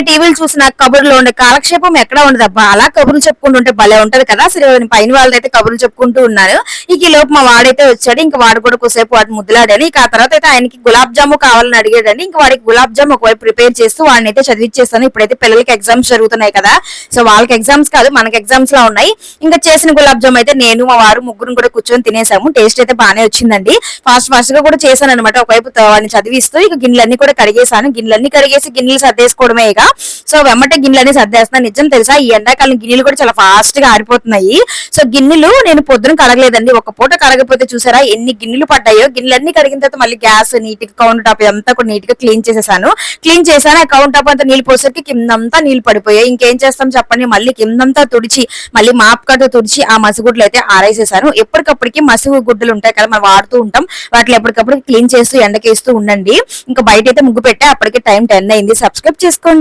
టీవీలు చూసిన కబుర్లో ఉండే కాలక్షేపం ఎక్కడ ఉండదు అబ్బా. అలా కబుర్లు చెప్పుకుంటుంటే భలే ఉంటది కదా. సరే పైన వాళ్ళైతే కబుర్లు చెప్పుకుంటూ ఉన్నారు. ఇక ఈ లోపు మా వాడైతే వచ్చాడు. ఇంకా వాడు కూడా కొద్దిసేపు వాడు ముద్దులాడని ఇక ఆ తర్వాత అయితే ఆయనకి గులాబ్ జాము కావాలని అడిగాడని ఇంకా వాడికి గులాబ్ జామ్ ఒకవైపు ప్రిపేర్ చేస్తూ వాడిని అయితే చదివిచ్చేస్తాను. ఇప్పుడైతే పిల్లలకి ఎగ్జామ్స్ జరుగుతున్నాయి కదా. సో వాళ్ళకి ఎగ్జామ్స్ కాదు మనకి ఎగ్జామ్స్ లా ఉన్నాయి. ఇంకా చేసిన గులాబ్ జామ్ అయితే నేను మా వారు ముగ్గురు కూడా కూర్చొని తినేసాము. టేస్ట్ అయితే బాగానే వచ్చిందండి. ఫాస్ట్ ఫాస్ట్గా కూడా చేశాను అనమాట ఒకవైపు వాడిని చదివిస్తూ ఇక గిన్నెలన్నీ కూడా కడిగేసాను గిన్నెలన్నీ కడిగేసి గిన్నెలు సర్దేసుకోవడమే ఇక. సో వెమ్మటే అనేది సర్దేస్తున్నాను నిజం తెలుసా? ఈ ఎండాకాలం గిన్నెలు కూడా చాలా ఫాస్ట్గా ఆరిపోతున్నాయి. సో గిన్నెలు నేను పొద్దున కడగలేదండి. ఒక పూట కడగపోతే చూసారా? ఎన్ని గిన్నెలు పడ్డాయో? గిన్నెలన్నీ కడిగిన తర్వాత మళ్ళీ గ్యాస్ నీట్గా కౌంటర్ టాప్ అంతా కూడా నీట్గా క్లీన్ చేసేసాను. క్లీన్ చేశాను ఆ కౌంటర్ టాప్ అంతా నీళ్ళు పోసరికి కిందంతా నీళ్ళు పడిపోయాయి. ఇంకేం చేస్తాం చెప్పండి? మళ్ళీ కిందంతా తుడిచి మళ్ళీ మాప్ కట్టు తుడిచి ఆ మసిగుడ్లు అయితే ఆరేసేసాను. ఎప్పటికప్పటికి మసుగు గుడ్డలు ఉంటాయి కదా మనం వాడుతూ ఉంటాం. వాటిని ఎప్పటికప్పుడు క్లీన్ చేస్తూ ఎండకేస్తూ ఉండండి. ఇంకా బయట అయితే ముగ్గు పెట్టే. అప్పటికి టైం టెన్ అయింది. సబ్స్క్రైబ్ చేసుకోండి.